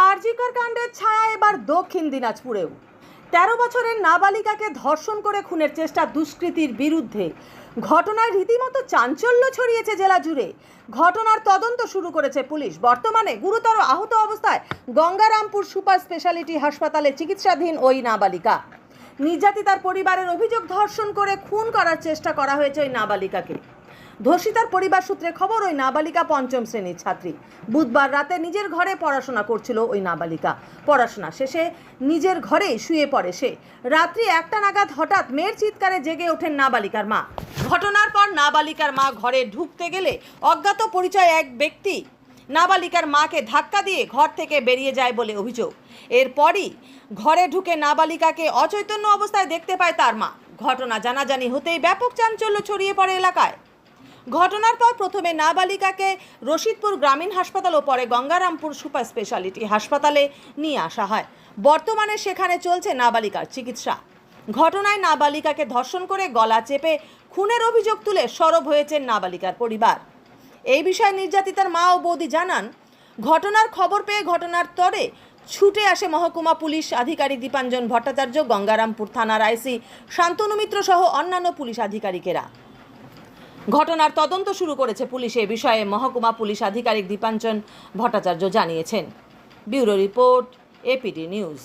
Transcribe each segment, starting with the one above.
আরজিকর কাণ্ডের ছায়া এবার দক্ষিণ দিনাজপুরেও। তেরো বছরের নাবালিকাকে ধর্ষণ করে খুনের চেষ্টা দুষ্কৃতির বিরুদ্ধে। ঘটনায় রীতিমতো চাঞ্চল্য ছড়িয়েছে জেলা জুড়ে। ঘটনার তদন্ত শুরু করেছে পুলিশ। বর্তমানে গুরুতর আহত অবস্থায় গঙ্গারামপুর সুপার স্পেশালিটি হাসপাতালে চিকিৎসাধীন ওই নাবালিকা। নির্যাতিতার পরিবারের অভিযোগ ধর্ষণ করে খুন করার চেষ্টা করা হয়েছে ওই নাবালিকাকে। ধর্ষিতার পরিবার সূত্রে খবর, ওই নাবালিকা পঞ্চম শ্রেণির ছাত্রী। বুধবার রাতে নিজের ঘরে পড়াশোনা করছিল ওই নাবালিকা। পড়াশোনা শেষে নিজের ঘরেই শুয়ে পড়ে সে। রাত্রি একটা নাগাদ হঠাৎ মেয়ের চিৎকারে জেগে ওঠেন নাবালিকার মা। ঘটনার পর নাবালিকার মা ঘরে ঢুকতে গেলে অজ্ঞাত পরিচয় এক ব্যক্তি নাবালিকার মাকে ধাক্কা দিয়ে ঘর থেকে বেরিয়ে যায় বলে অভিযোগ। এরপরই ঘরে ঢুকে নাবালিকাকে অচৈতন্য অবস্থায় দেখতে পায় তার মা। ঘটনা জানাজানি হতেই ব্যাপক চাঞ্চল্য ছড়িয়ে পড়ে এলাকায়। ঘটনার পর প্রথমে নাবালিকাকে রশিদপুর গ্রামীণ হাসপাতাল ও পরে গঙ্গারামপুর সুপার স্পেশালিটি হাসপাতালে নিয়ে আসা হয়। বর্তমানে সেখানে চলছে নাবালিকার চিকিৎসা। ঘটনায় নাবালিকাকে ধর্ষণ করে গলা চেপে খুনের অভিযোগ তুলে সরব হয়েছেন নাবালিকার পরিবার। এই বিষয়ে নির্যাতিতার মা ও বৌদি জানান, ঘটনার খবর পেয়ে ঘটনার তরে ছুটে আসে মহকুমা পুলিশ আধিকারিক দীপাঞ্জন ভট্টাচার্য, গঙ্গারামপুর থানার আইসি শান্তনু মিত্র সহ অন্যান্য পুলিশ আধিকারিকেরা। ঘটনার তদন্ত শুরু করেছে পুলিশ। এ বিষয়ে মহকুমা পুলিশ আধিকারিক দীপাঞ্জন ভট্টাচার্য জানিয়েছেন। Bureau report APD news.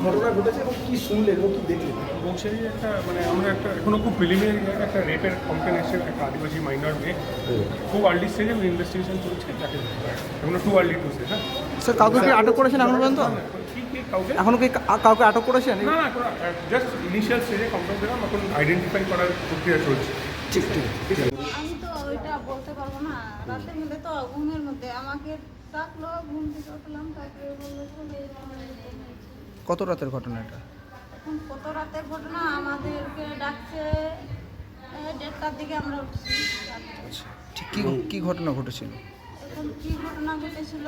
ঘটনা ঘটেছে এবং কি শুনলেন এবং কি দেখলেন বলছে যে একটা মানে আমরা একটা এখনও খুব প্রিলিমিনারি একটা রেপের কমপ্লেন এসেছে একটা আদিবাসী মাইনর মেয়ে। খুব আর্লি স্টেজে ইনভেস্টিগেশন চলছে তাকে এখনও টু আর্লি টু সে হ্যাঁ? স্যার কাউকে কি আটক করেছেন এখন পর্যন্ত? কি কি কাউকে? এখনও কি কাউকে আটক করেছেন? না না জাস্ট ইনিশিয়াল স্টেজে কমপ্লেন দিলাম এখন আইডেন্টিফাই করার প্রক্রিয়া চলছে। ঠিক ঠিক ঠিক আমি তো ওইটা বলতে পারব না রাতের মধ্যে তো ঘুমের মধ্যে আমাকে ডাকলো ঘুম থেকে উঠলাম তারপরে বলল চলে কত রাতের ঘটনা এটা? এখন কত রাতের ঘটনা আমাদেরকে ডাকছে দেড়টার দিকে আমরা উঠছি আচ্ছা ঠিক কি কি ঘটনা ঘটেছিল? এখন কি ঘটনা ঘটেছিল?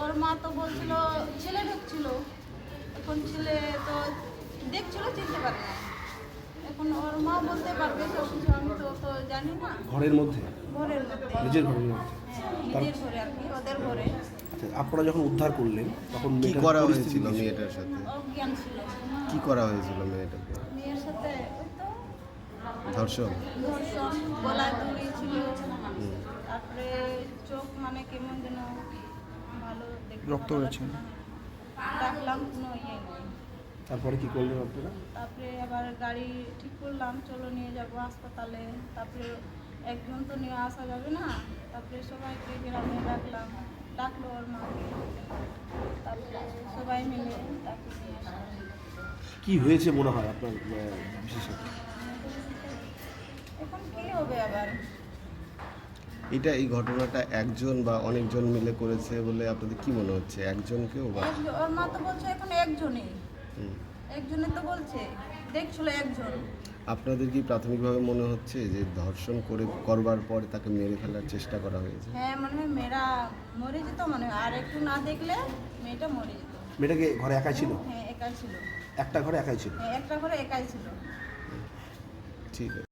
ওর মা তো বলছিল ছেলে ঢুকছিল। এখন ছেলে তো দেখছিল চিনতে পারে না এখন ওর মা বলতে পারবে তো ঘরের মধ্যে? ঘরের মধ্যে। নিজের ঘরের মধ্যে? হ্যাঁ, নিজের ঘরে আর কি ওদের ঘরে। আচ্ছা আপনারা যখন উদ্ধার করলেন তখন কি করা হয়েছিল মেয়েটার সাথে? কি করা হয়েছিল মেয়েটাকে মেয়ের সাথে ধর্ষণ? ধর্ষণ গলায় তারপরে চোখ মানে কেমন যেন ভালো রক্ত বেরোচ্ছে। ডাকলাম কোনো ইয়ে নেই। তারপরে কি করলেন আপনারা? তারপরে আবার গাড়ি ঠিক করলাম চলো নিয়ে যাব হাসপাতালে। তারপরে একজন তো নিয়ে আসা যাবে না তারপরে সবাইকে গ্রামে ডাকলাম ডাকলো ওর মাকে তারপরে সবাই মিলে তাকে নিয়ে আসলাম কি হয়েছে মনে হয় আপনার বিশেষত? এখন কি হবে আবার? এটা এই ঘটনাটা একজন বা অনেকজন মিলে করেছে বলে আপনাদের কি মনে হচ্ছে? একজনকেও বা একজন- ওর মা তো বলছে এখন একজনই। হুম। একজনই তো বলছে দেখছিল একজন। আপনাদের কি প্রাথমিকভাবে মনে হচ্ছে যে ধর্ষণ করে করবার পরে তাকে মেরে ফেলার চেষ্টা করা হয়েছে? হ্যাঁ মনে হয় মেয়েরা মরে যেত মনে হয়। আর একটু না দেখলে মেয়েটা মরে যেত। মেয়েটাকে ঘরে একাই ছিল? হ্যাঁ একাই ছিল। একটা ঘরে একাই ছিল? হ্যাঁ একটা ঘরে একাই ছিল। ঠিক আছে।